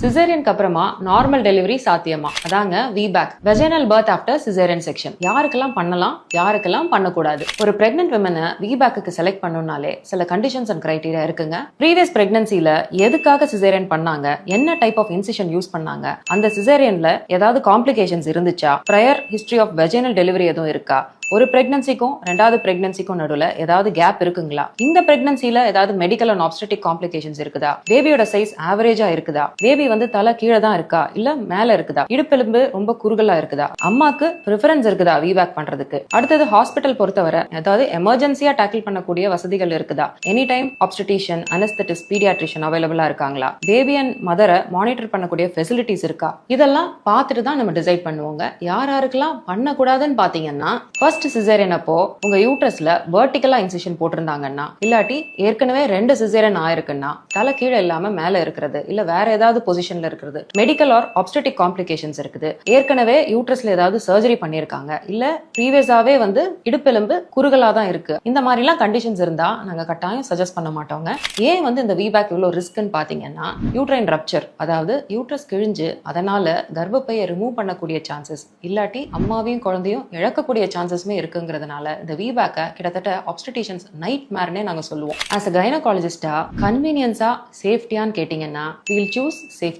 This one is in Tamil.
சிசேரியனுக்கு அப்புறமா நார்மல் டெலிவரி சாத்தியமா? அதாங்க VBAC vaginal birth after caesarean section யாருக்கெல்லாம் பண்ணலாம் யாருக்கெல்லாம் பண்ணக்கூடாது? ஒரு பிரெக்னென்ட் விமனை விபேக்கு செலக்ட் பண்ணணும்னாலே சில கண்டிஷன்ஸ் அண்ட் கிரைட்டீரியா இருக்குங்க. ப்ரீவியஸ் பிரெக்னன்சில எதுக்காக சிசேரியன் பண்ணாங்க? என்ன டைப் ஆஃப் இன்சிஷன் யூஸ் பண்ணாங்க? அந்த சிசேரியன்ல ஏதாவது காம்ப்ளிகேஷன்ஸ் இருந்துச்சா? Prior history of vaginal delivery எதுவும் இருக்கா? ஒரு பிரெக்னன்சிக்கும் ரெண்டாவது பிரெக்னன்சிக்கும் நடுவில் ஏதாவது கேப் இருக்குங்களா? இந்த பிரெக்னன்சில ஏதாவது மெடிக்கல் அண்ட் ஆப்ஸ்டட்டிக் காம்ப்ளிகேஷன்ஸ் இருக்குதா? பேபியோட சைஸ் ஆவரேஜா இருக்குதா? பேபி வந்து தலை கீழே தான் இருக்கா? இல்ல மேல இருக்குதா? இடுப்பெலும்பு ரொம்ப குறுகலா இருக்குதா? அம்மாக்கு ப்ரிஃபரன்ஸ் இருக்குதா விவேக் பண்றதுக்கு? அடுத்தது ஹாஸ்பிட்டல் பொறுத்தவரை ஏதாவது எமர்ஜென்சியா டேக்கிள் பண்ணக்கூடிய வசதிகள் இருக்குதா? Any time obstetrician anaesthetist paediatrician அவைலபிளா இருக்காங்களா? பேபி அண்ட் மதரை மானிட்டர் பண்ணக்கூடிய ஃபெசிலிட்டிஸ் இருக்கா? இதெல்லாம் பார்த்துட்டு தான் நம்ம டிசைட் பண்ணுவோங்க. யார் யாருக்கெல்லாம் பண்ணக்கூடாதுன்னு பாத்தீங்கன்னா ஃபர்ஸ்ட் சிசேரியன் அப்போ உங்க யூட்ரஸ்ல வேர்டிக்கலா இன்சிஷன் போட்டிருந்தாங்கன்னா இல்லாட்டி ஏற்கனவே ரெண்டு சிசேரியன் ஆயிருக்குன்னா தலை கீழே இல்லாம மேல இருக்கிறது இல்ல வேற ஏதாவது பொசிஷன்ல இருக்கிறது மெடிக்கல் ஆர் ஆப்ஸ்டட்டிக் காம்ப்ளிகேஷன்ஸ் இருக்குது ஏற்கனவே யூட்ரஸ்ல ஏதாவது சர்ஜரி பண்ணிருக்காங்க இல்ல ப்ரீவியஸாவே வந்து இடுப்பெலும்பு குறுகலா தான் இருக்கு. இந்த மாதிரிலாம் கண்டிஷன்ஸ் இருந்தா நாங்க கட்டாயம் சஜஸ்ட் பண்ண மாட்டோங்க. ஏன் வந்து இந்த விபேக் இவ்வளவு ரிஸ்க்னு பாத்தீங்கன்னா யூட்ரைன் ரப்சர் அதாவது யூட்ரஸ் கிழிஞ்சு அதனால கர்ப்பப்பையை ரிமூவ் பண்ணக்கூடிய சான்சஸ் இல்லாட்டி அம்மாவையும் குழந்தையும் இழக்கக்கூடிய சான்சஸ் சான்சஸ்மே இருக்குங்கிறதுனால இந்த விபேக்கை கிட்டத்தட்ட ஆப்ஸ்டிஷன்ஸ் நைட் மேர்னே நாங்க சொல்லுவோம். ஆஸ் அ கைனகாலஜிஸ்டா கன்வீனியன்ஸா சேஃப்டியான்னு கேட்டீங்கன்னா வில் சூஸ் சேஃப்டி